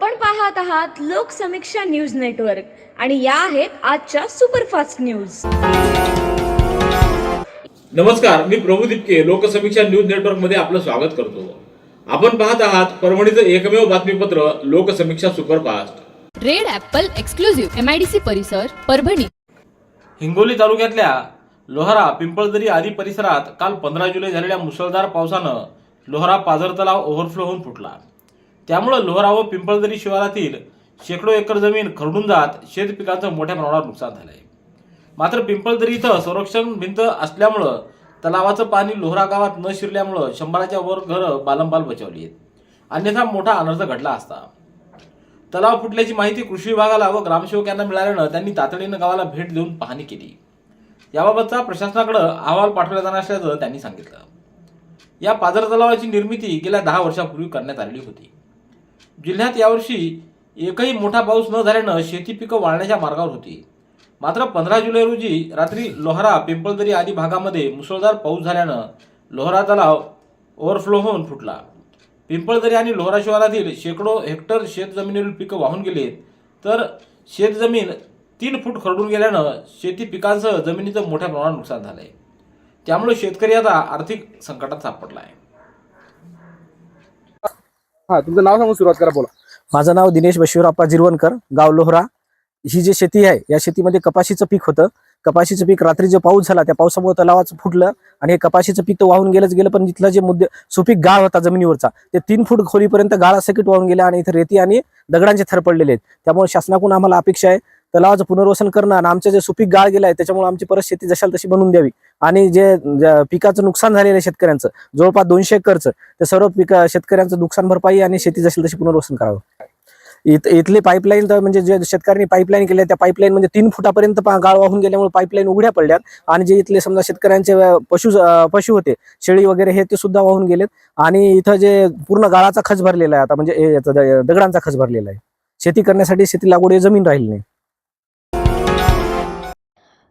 आपण पाहत आहात लोकसमीक्षा न्यूज नेटवर्क आणि या आहेत आजच्या सुपरफास्ट न्यूज. नमस्कार मी प्रभू दिपके लोकसमीक्षा न्यूज नेटवर्कमध्ये आपलं स्वागत करतो. आपण पाहत आहात परभणीचं एकमेव बातमीपत्र Loksamiksha superfast. Red apple exclusive MIDC परिसर परभणी. हिंगोली तालुक्यातल्या लोहारा पिंपळदरी आदी परिसरात काल पंधरा जुलै झालेल्या मुसळधार पावसानं लोहारा पाझर तलाव ओव्हरफ्लो होऊन फुटला. त्यामुळं लोहरा व पिंपळदरी शिवारातील शेकडो एकर जमीन खरडून जात शेतपिकांचं मोठ्या प्रमाणावर नुकसान झालं आहे मात्र पिंपळदरी इथं संरक्षण भिंत असल्यामुळं तलावाचं पाणी लोहरा गावात न शिरल्यामुळं शंभराच्या वर घरं बालंबाल बचावली आहेत. अन्यथा मोठा अनर्थ घडला असता. तलाव फुटल्याची माहिती कृषी विभागाला व ग्रामसेवक यांना मिळाल्यानं त्यांनी तातडीनं गावाला भेट देऊन पाहणी केली. याबाबतचा प्रशासनाकडे अहवाल पाठवला जाणार असल्याचं त्यांनी सांगितलं. या पाझर तलावाची निर्मिती गेल्या दहा वर्षापूर्वी करण्यात आलेली होती. जिल्ह्यात यावर्षी एकही मोठा पाऊस न झाल्यानं शेती पिकं वाळण्याच्या मार्गावर होती. मात्र पंधरा जुलै रोजी रात्री लोहरा पिंपळदरी आदी भागामध्ये मुसळधार पाऊस झाल्यानं लोहरा तलाव ओव्हरफ्लो होऊन फुटला. पिंपळदरी आणि लोहरा शिवारातील शेकडो हेक्टर शेतजमिनीवरील पिकं वाहून गेलेत तर शेतजमीन तीन फूट खरडून गेल्यानं शेती पिकांसह जमिनीचं मोठ्या प्रमाणात नुकसान झालंय. त्यामुळे शेतकरी आता आर्थिक संकटात सापडला आहे. हा तुमचं नाव सांगून सुरुवात करा बोला. माझं नाव दिनेश बशिवराप्पा जिरवणकर गाव लोहरा. ही जी शेती आहे या शेतीमध्ये कपाशीचं पीक होतं. कपाशीचं पीक रात्री जे पाऊस झाला त्या पावसामुळे तलावाचं फुटलं आणि हे कपाशीचं पीक तर वाहून गेलंच गेलं पण इथलं जे मुद्दे सुपीक गाळ होता जमिनीवरचा ते तीन फूट खोलीपर्यंत गाळासकट वाहून गेला आणि इथे रेती आणि दगडांचे थर पडलेले आहेत. त्यामुळे शासनाकडून आम्हाला अपेक्षा आहे तलावाचं पुनर्वसन करणं आणि आमचं जे सुपीक गाळ गेलं आहे त्याच्यामुळे आमची परिस्थिती जशाल तशी बनवून द्यावी. आणि जे पिकाचं नुकसान झालेलं आहे शेतकऱ्यांचं जवळपास दोनशे एकरचं ते सर्व पिक शेतकऱ्यांचं नुकसान भरपाई आणि शेती जशील तशी पुनर्वसन करावं. इथ इथली पाईपलाईन तर म्हणजे जे शेतकऱ्यांनी पाईपलाईन केल्या त्या पाईपलाईन म्हणजे तीन फुटापर्यंत गाळ वाहून गेल्यामुळे पाईपलाईन उघड्या पडल्यात. आणि जे इथले समजा शेतकऱ्यांचे पशु पशु होते शेळी वगैरे हे ते सुद्धा वाहून गेलेत. आणि इथं जे पूर्ण गाळाचा खच भरलेला आहे आता म्हणजे दगडांचा खच भरलेला आहे. शेती करण्यासाठी शेती लागवड जमीन राहिली नाही.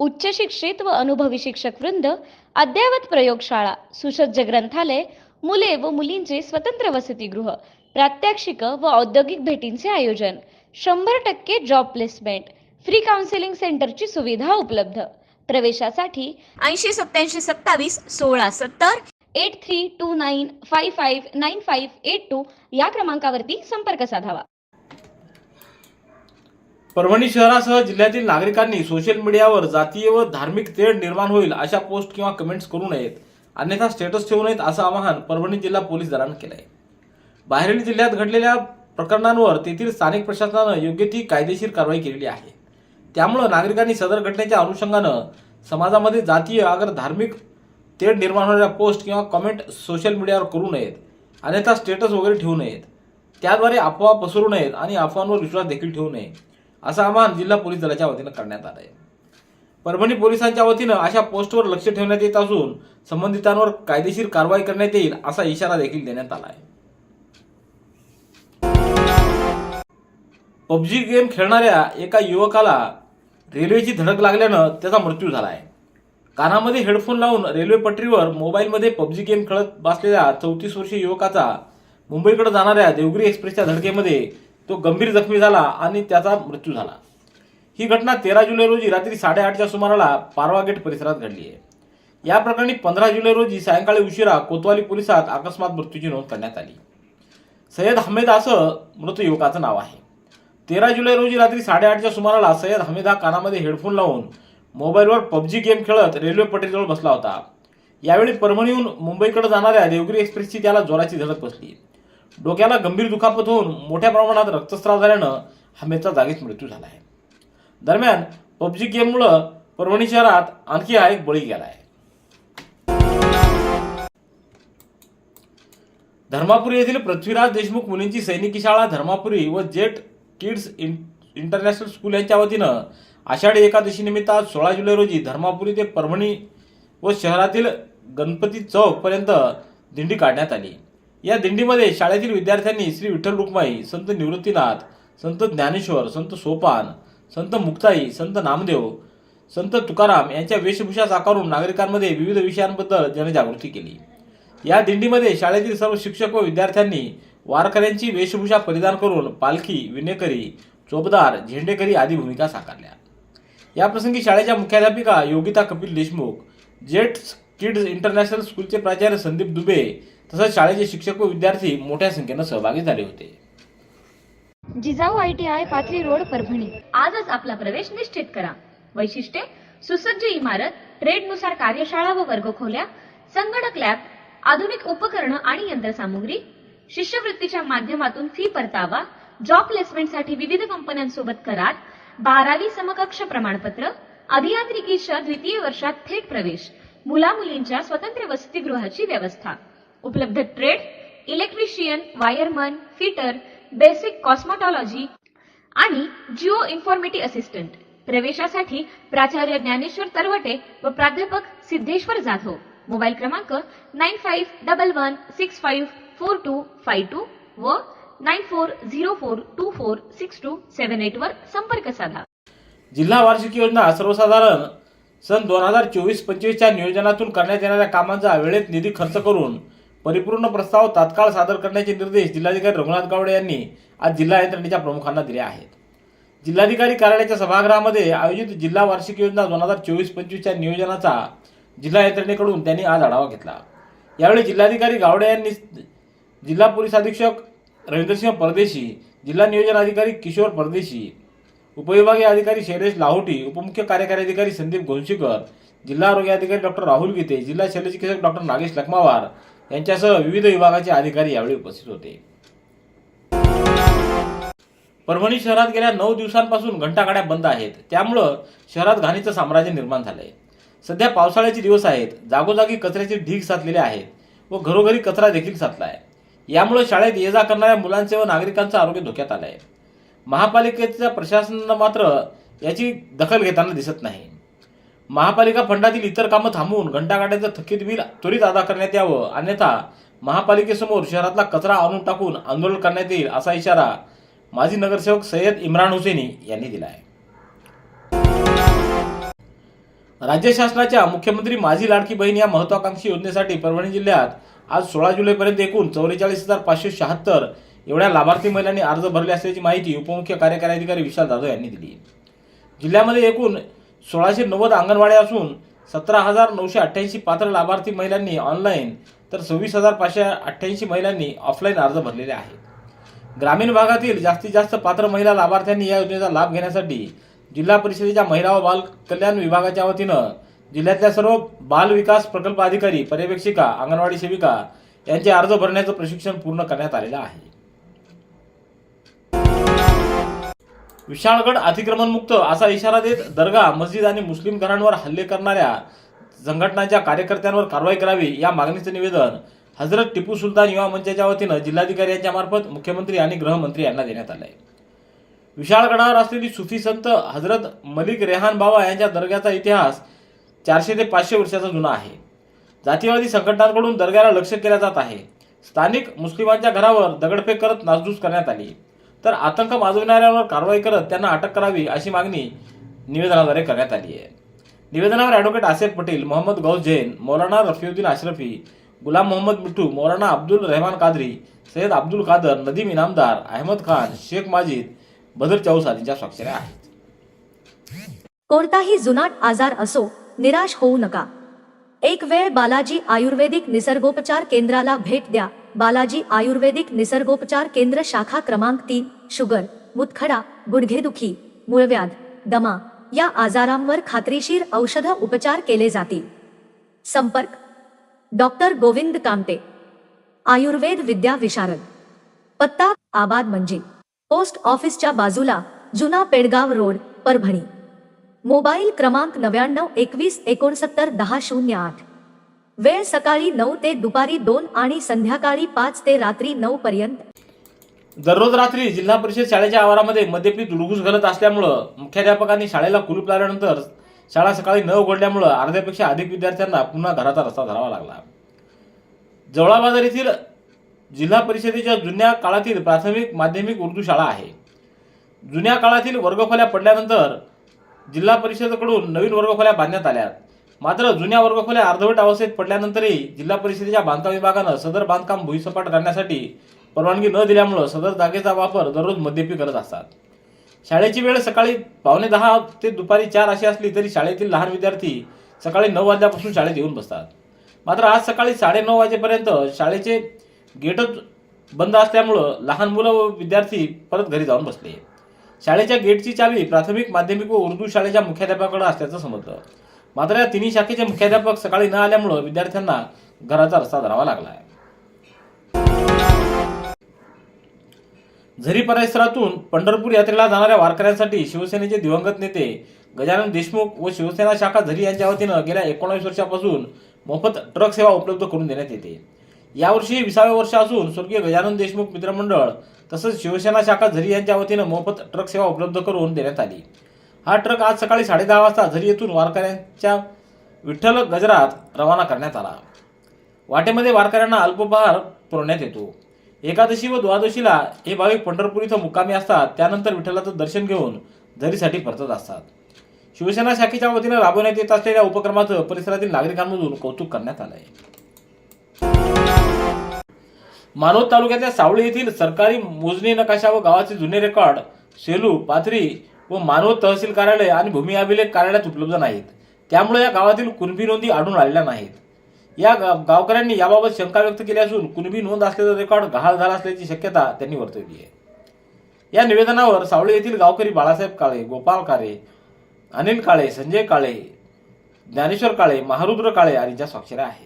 उच्च शिक्षित व अनुभवी शिक्षक वृंद अद्ययावत प्रयोगशाळा सुसज्ज ग्रंथालय मुले व मुलींचे स्वतंत्र वसतिगृह प्रात्यक्षिक व औद्योगिक भेटींचे आयोजन शंभर टक्के जॉब प्लेसमेंट फ्री काउन्सिलिंग सेंटरची सुविधा उपलब्ध. प्रवेशासाठी ऐंशी सत्याऐंशी सत्तावीस सोळा सत्तर eight three two nine five five nine five eight two या क्रमांकावरती संपर्क साधावा. परभणी शहरासह जिल्ह्यातील नागरिकांनी सोशल मीडियावर जातीय व धार्मिक तेढ निर्माण होईल अशा पोस्ट किंवा कमेंट्स करू नयेत. अन्यथा स्टेटस ठेवू नयेत असं आवाहन परभणी जिल्हा पोलीस दलानं केलं आहे बाहेरील जिल्ह्यात घडलेल्या प्रकरणांवर तेथील स्थानिक प्रशासनानं योग्य ती कायदेशीर कारवाई केलेली आहे. त्यामुळं नागरिकांनी सदर घटनेच्या अनुषंगानं समाजामध्ये जातीय अगर धार्मिक तेढ निर्माण होणाऱ्या पोस्ट किंवा कमेंट सोशल मीडियावर करू नयेत. अन्यथा स्टेटस वगैरे ठेवू नयेत. त्याद्वारे अफवा पसरू नयेत आणि अफवांवर विश्वास देखील ठेवू नये. असं आवाहन जिल्हा पोलीस दलाच्या वतीनं करण्यात आलं आहे परभणी पोलिसांच्या वतीनं अशा पोस्टवर लक्ष ठेवण्यात येत असून संबंधितांवर कायदेशीर कारवाई करण्यात येईल असा इशारा देखील देण्यात आला आहे. पबजी गेम खेळणाऱ्या एका युवकाला रेल्वेची धडक लागल्यानं त्याचा मृत्यू झाला आहे कानामध्ये हेडफोन लावून रेल्वे पटरीवर मोबाईलमध्ये पबजी गेम खेळत बसलेल्या चौतीस वर्षीय युवकाचा मुंबईकडे जाणाऱ्या देवगिरी एक्सप्रेसच्या धडकेमध्ये तो गंभीर जखमी झाला आणि त्याचा मृत्यू झाला. ही घटना तेरा जुलै रोजी रात्री साडेआठच्या सुमाराला पारवा गेट परिसरात घडली आहे. या प्रकरणी पंधरा जुलै रोजी सायंकाळी उशिरा कोतवाली पोलिसात अकस्मात मृत्यूची नोंद करण्यात आली. सय्यद हमेद असं मृत युवकाचं नाव आहे. तेरा जुलै रोजी रात्री साडेआठच्या सुमाराला सय्यद हमेद हा कानामध्ये हेडफोन लावून मोबाईलवर पबजी गेम खेळत रेल्वे पटरीजवळ बसला होता. यावेळी परभणीहून मुंबईकडे जाणाऱ्या देवगिरी एक्सप्रेसची त्याला जोराची धडक बसली. डोक्याला गंभीर दुखापत होऊन मोठ्या प्रमाणात रक्तस्राव झाल्यानं हमेदचा जागीच मृत्यू झाला आहे. दरम्यान पबजी गेममुळं परभणी शहरात आणखी हा एक बळी गेला आहे. धर्मापुरी येथील पृथ्वीराज देशमुख मुलींची सैनिकी शाळा धर्मापुरी व जेट किड्स इं इंटरनॅशनल स्कूल यांच्या वतीनं आषाढी एकादशी निमित्त आज सोळा जुलै रोजी धर्मापुरी ते परभणी व शहरातील गणपती चौकपर्यंत दिंडी काढण्यात आली. या दिंडीमध्ये शाळेतील विद्यार्थ्यांनी श्री विठ्ठल रुक्माई संत निवृत्तीनाथ संत ज्ञानेश्वर संत सोपान संत मुक्ताई संत नामदेव संत तुकाराम यांच्या वेशभूषा साकारून नागरिकांमध्ये विविध विषयांबद्दल जनजागृती केली. या दिंडीमध्ये शाळेतील सर्व शिक्षक व विद्यार्थ्यांनी वारकऱ्यांची वेशभूषा परिधान करून पालखी विनेकरी चोपदार झेंडेकरी आदी भूमिका साकारल्या. याप्रसंगी शाळेच्या मुख्याध्यापिका Yogita Kapil Deshmukh jets kids international स्कूलचे प्राचार्य संदीप दुबे तसंच शाळेचे शिक्षक व विद्यार्थी मोठ्या संख्येनं सहभागी झाले होते. Jijau I T I Pathri road Parbhani. आजच आपला प्रवेश निश्चित करा. वैशिष्ट्ये सुसज्ज इमारत ट्रेडनुसार कार्यशाळा व वर्गखोल्या संगणक लॅब आधुनिक उपकरणं आणि यंत्रसामुग्री शिष्यवृत्तीच्या माध्यमातून फी परतावा जॉब प्लेसमेंटसाठी विविध कंपन्यांसोबत करार बारावी समकक्ष प्रमाणपत्र अभियांत्रिकीच्या द्वितीय वर्षात थेट प्रवेश मुला मुलींच्या स्वतंत्र वसतिगृहाची व्यवस्था. उपलब्ध trade electrician wireman fitter basic cosmetology आणि जिओ इन्फॉर्मेटी असिस्टंट प्रवेशासाठी प्राचार्य ज्ञानेश्वर तरवटे व प्राध्यापक सिद्धेश्वर जाधव. मोबाईल क्रमांक nine five double one six five four two five two व nine four zero four two four six two seven eight वर संपर्क साधा. जिल्हा वार्षिक योजना सर्वसाधारण सन दोन हजार चोवीस पंचवीसच्या नियोजनातून करण्यात येणाऱ्या कामांचा वेळेत निधी खर्च करून परिपूर्ण प्रस्ताव तात्काळ सादर करण्याचे निर्देश जिल्हाधिकारी रघुनाथ गावडे यांनी आज जिल्हा यंत्रणेच्या प्रमुखांना दिले आहेत. जिल्हाधिकारी कार्यालयाच्या सभागृहामध्ये आयोजित जिल्हा वार्षिक योजना दोन हजार चोवीस पंचवीसच्या नियोजनाचा जिल्हा यंत्रणेकडून त्यांनी आज आढावा घेतला. यावेळी जिल्हाधिकारी गावडे यांनी जिल्हा पोलीस अधीक्षक रवींद्रसिंह परदेशी जिल्हा नियोजन अधिकारी किशोर परदेशी उपविभागीय अधिकारी शैलेश लाहोटी उपमुख्य कार्यकारी अधिकारी संदीप घोलशीकर जिल्हा आरोग्य अधिकारी डॉक्टर राहुल गीते जिल्हा शल्यचिकित्सक डॉक्टर नागेश लखमावार यांच्यासह विविध विभागाचे अधिकारी यावेळी उपस्थित होते. परभणी शहरात गेल्या नऊ दिवसांपासून घंटागाड्या बंद आहेत. त्यामुळं शहरात घाणीचं साम्राज्य निर्माण झालंय. सध्या पावसाळ्याचे दिवस आहेत. जागोजागी कचऱ्याचे ढीग साचलेले आहेत व घरोघरी कचरा देखील साचला आहे यामुळे शाळेत ये जा करणाऱ्या मुलांचे व नागरिकांचं आरोग्य धोक्यात आलंय. महापालिकेच्या प्रशासनानं मात्र याची दखल घेताना दिसत नाही. महापालिका फंडातील इतर कामं थांबवून घंटागाड्याचं थकीत बिल त्वरित अदा करण्यात यावं. अन्यथा महापालिकेसमोर शहरातला कचरा आणून टाकून आंदोलन करण्यात येईल असा इशारा माजी नगरसेवक सय्यद इम्रान हुसेनी यांनी दिला आहे राज्य शासनाच्या मुख्यमंत्री माझी लाडकी बहीण या महत्वाकांक्षी योजनेसाठी परभणी जिल्ह्यात आज सोळा जुलैपर्यंत एकूण चौवेचाळीस हजार पाचशे शहात्तर एवढ्या लाभार्थी महिलांनी अर्ज भरले असल्याची माहिती उपमुख्य कार्यकारी अधिकारी विशाल जाधव यांनी दिली. जिल्ह्यामध्ये एकूण सोळाशे नव्वद अंगणवाड्या असून सतरा हजार नऊशे अठ्ठ्याऐंशी पात्र लाभार्थी महिलांनी ऑनलाईन तर सव्वीस हजार पाचशे अठ्ठ्याऐंशी महिलांनी ऑफलाईन अर्ज भरलेले आहेत. ग्रामीण भागातील जास्तीत जास्त पात्र महिला लाभार्थ्यांनी या योजनेचा लाभ घेण्यासाठी जिल्हा परिषदेच्या महिला व बाल कल्याण विभागाच्या वतीनं जिल्ह्यातल्या सर्व बाल विकास प्रकल्प अधिकारी पर्यवेक्षिका अंगणवाडी सेविका यांचे अर्ज भरण्याचं प्रशिक्षण पूर्ण करण्यात आलेलं आहे. विशाळगड अतिक्रमण मुक्त असा इशारा देत दर्गा मस्जिद आणि मुस्लिम घरांवर हल्ले करणाऱ्या संघटनांच्या कार्यकर्त्यांवर कारवाई करावी या मागणीचं निवेदन हजरत टिपू सुलतान युवा मंचाच्या वतीनं जिल्हाधिकारी यांच्या मार्फत मुख्यमंत्री आणि गृहमंत्री यांना देण्यात आलंय. विशाळगडावर असलेली सुफी संत हजरत मलिक रेहान बाबा यांच्या दर्ग्याचा इतिहास चारशे ते पाचशे वर्षाचा जुना आहे. जातीवादी संघटनांकडून दर्ग्याला लक्ष केलं जात आहे. स्थानिक मुस्लिमांच्या घरावर दगडफेक करत नासधूस करण्यात आली. तर आतंक माजवणाऱ्यांवर कारवाई करत त्यांना अटक करावी अशी मागणी निवेदनाद्वारे करण्यात आली आहे. निवेदनावर ॲडव्होकेट आसेफ पटेल मोहम्मद गौस जैन मौलाना रफिउद्दीन अशरफी गुलाम मोहम्मद मिठू मौलाना अब्दुल रहमान कादरी सय्यद अब्दुल कादर नदीम इनामदार अहमद खान शेख माजिद बदर चौस आदींच्या स्वाक्षऱ्या आहेत. कोणताही जुनाट आजार असो निराश होऊ नका. एक वेळ बालाजी आयुर्वेदिक निसर्गोपचार केंद्राला भेट द्या. बालाजी आयुर्वेदिक निसर्गोपचार केंद्र शाखा क्रमांक तीन शुगर मुतखडा गुडघेदुखी मूळव्याध दमा या आजारांवर खात्रीशीर औषध उपचार केले जातील. संपर्क. डॉक्टर गोविंद कामते. आयुर्वेद विद्या विशारद. पत्ता आबाद म्हणजे पोस्ट ऑफिसच्या बाजूला जुना पेडगाव रोड परभणी. मोबाईल क्रमांक नव्याण्णव एकवीस एकोणसत्तर दहा शून्य आठ. वेळ सकाळी नऊ ते दुपारी दोन आणि संध्याकाळी पाच ते रात्री नऊ पर्यंत. दररोज रात्री जिल्हा परिषद शाळेच्या आवारामध्ये मद्यपी दुडघूस घालत असल्यामुळं मुख्याध्यापकांनी शाळेला कुलूप लावल्यानंतर शाळा सकाळी न उघडल्यामुळं अर्ध्यापेक्षा अधिक विद्यार्थ्यांना पुन्हा घराचा रस्ता धरावा लागला. जवळा बाजार येथील जिल्हा परिषदेच्या जुन्या काळातील प्राथमिक माध्यमिक उर्दू शाळा आहे. जुन्या काळातील वर्गखोल्या पडल्यानंतर जिल्हा परिषदेकडून नवीन वर्गखोल्या बांधण्यात आल्या मात्र जुन्या वर्गखोल्या अर्धवट अवस्थेत पडल्यानंतरही जिल्हा परिषदेच्या बांधकाम विभागानं सदर बांधकाम भुईसपाट करण्यासाठी परवानगी न दिल्यामुळं सदर जागेचा वापर दररोज मद्यपी करत असतात. शाळेची वेळ सकाळी पावणे दहा ते दुपारी चार अशी असली तरी शाळेतील लहान विद्यार्थी सकाळी नऊ वाजल्यापासून शाळेत येऊन बसतात. मात्र आज सकाळी साडेनऊ वाजेपर्यंत शाळेचे गेटच बंद असल्यामुळं लहान मुलं व विद्यार्थी परत घरी जाऊन बसले. शाळेच्या गेटची चावी प्राथमिक माध्यमिक व उर्दू शाळेच्या मुख्याध्यापकाकडे असल्याचं समजलं मात्र या तिन्ही शाखेचे मुख्याध्यापक सकाळी न आल्यामुळं विद्यार्थ्यांना घराचा रस्ता धरावा लागला आहे झरी परिसरातून पंढरपूर यात्रेला जाणाऱ्या वारकऱ्यांसाठी शिवसेनेचे दिवंगत नेते गजानन देशमुख व शिवसेना शाखा झरी यांच्या वतीनं गेल्या एकोणावीस वर्षापासून मोफत ट्रक सेवा उपलब्ध करून देण्यात येते. यावर्षी विसावे वर्ष असून स्वर्गीय गजानन देशमुख मित्रमंडळ तसंच शिवसेना शाखा झरी यांच्या वतीनं मोफत ट्रक सेवा उपलब्ध करून देण्यात आली. हा ट्रक आज सकाळी साडेदहा वाजता झरी येथून वारकऱ्यांच्या विठ्ठल गजरात रवाना करण्यात आला. वाटेमध्ये वारकऱ्यांना अल्पोपहार पुरवण्यात येतो. एकादशी व द्वादशीला हे भाविक पंढरपूर इथं मुक्कामी असतात. त्यानंतर विठ्ठलाचं दर्शन घेऊन झरीसाठी परतत असतात. शिवसेना शाखेच्या वतीनं राबवण्यात येत असलेल्या उपक्रमाचं परिसरातील नागरिकांमधून कौतुक करण्यात आलं आहे मानवत तालुक्यातल्या सावळी येथील सरकारी मोजणी नकाशा व गावाचे जुने रेकॉर्ड सेलू पाथरी व मानव तहसील कार्यालय आणि भूमी अभिलेख कार्यालयात उपलब्ध नाहीत. त्यामुळे या गावातील कुणबी नोंदी आढळून आलेल्या नाहीत. या गा- गावकऱ्यांनी याबाबत शंका व्यक्त केली असून कुणबी नोंद असल्याचा रेकॉर्ड गहाळ झाला असल्याची शक्यता त्यांनी वर्तवली आहे. या निवेदनावर सावळे येथील गावकरी बाळासाहेब काळे गोपाल काळे अनिल काळे संजय काळे ज्ञानेश्वर काळे महारुद्र काळे आणि ज्या स्वाक्षऱ्या आहेत.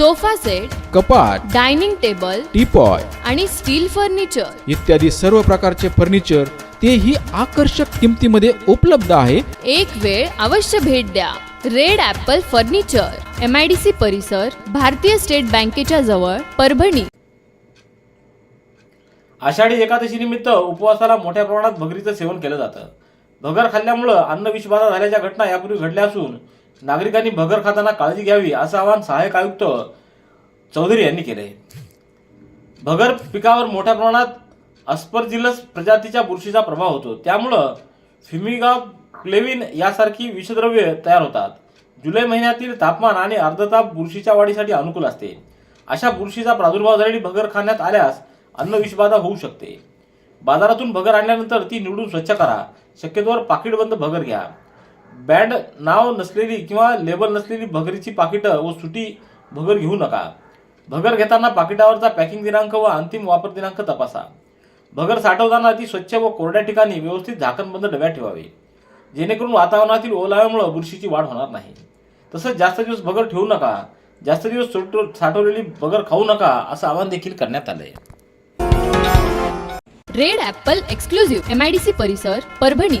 sofa set कपाट डायनिंग टेबल टीपॉय आणि स्टील फर्निचर. इत्यादी सर्व प्रकारचे फर्निचर तेही आकर्षक किमतीमध्ये उपलब्ध आहे. एक वेळ अवश्य भेट द्या. Red apple furniture M I D C परिसर भारतीय स्टेट बँकेच्या जवळ परभणी. आषाढी एकादशी निमित्त उपवासाला मोठ्या प्रमाणात भगरीचं सेवन केलं जातं. भगर खाल्ल्यामुळं अन्न विषबाधा झाल्याच्या घटना यापूर्वी घडल्या असून नागरिकांनी भगर खाताना काळजी घ्यावी असं आवाहन सहाय्यक आयुक्त चौधरी यांनी केले भगर पिकावर मोठ्या प्रमाणात अस्परजिलस प्रजातीच्या बुरशीचा प्रभाव होतो. त्यामुळं फिमिगा क्लेविन यासारखी विषद्रव्ये तयार होतात. जुलै महिन्यातील तापमान आणि अर्धताप बुरशीच्या वाढीसाठी अनुकूल असते. अशा बुरशीचा प्रादुर्भाव झालेली भगर खाण्यात आल्यास अन्न विषबाधा होऊ शकते. बाजारातून भगर आणल्यानंतर ती निवडून स्वच्छ करा. शक्यतोवर पाकिटबंद भगर घ्या. बँड नाव नसलेली किंवा लेबल नसलेली भगरीची पाकिटं व सुटी भगर घेऊ नका. भगर घेताना पाकिटावरचा पॅकिंग दिनांक व अंतिम वापर दिनांक तपासा. भगर साठवताना ती स्वच्छ व कोरड्या ठिकाणी व्यवस्थित झाकणबंद डब्यात ठेवावी. जेणेकरून वातावरणातील ओलाव्यामुळे बुरशीची वाढ होणार नाही. तसंच जास्त दिवस भगर ठेवू नका. जास्त दिवस साठवलेली भगर खाऊ नका असं आवाहन देखील करण्यात आलंय. Red apple exclusive MIDC I D C परिसर परभणी.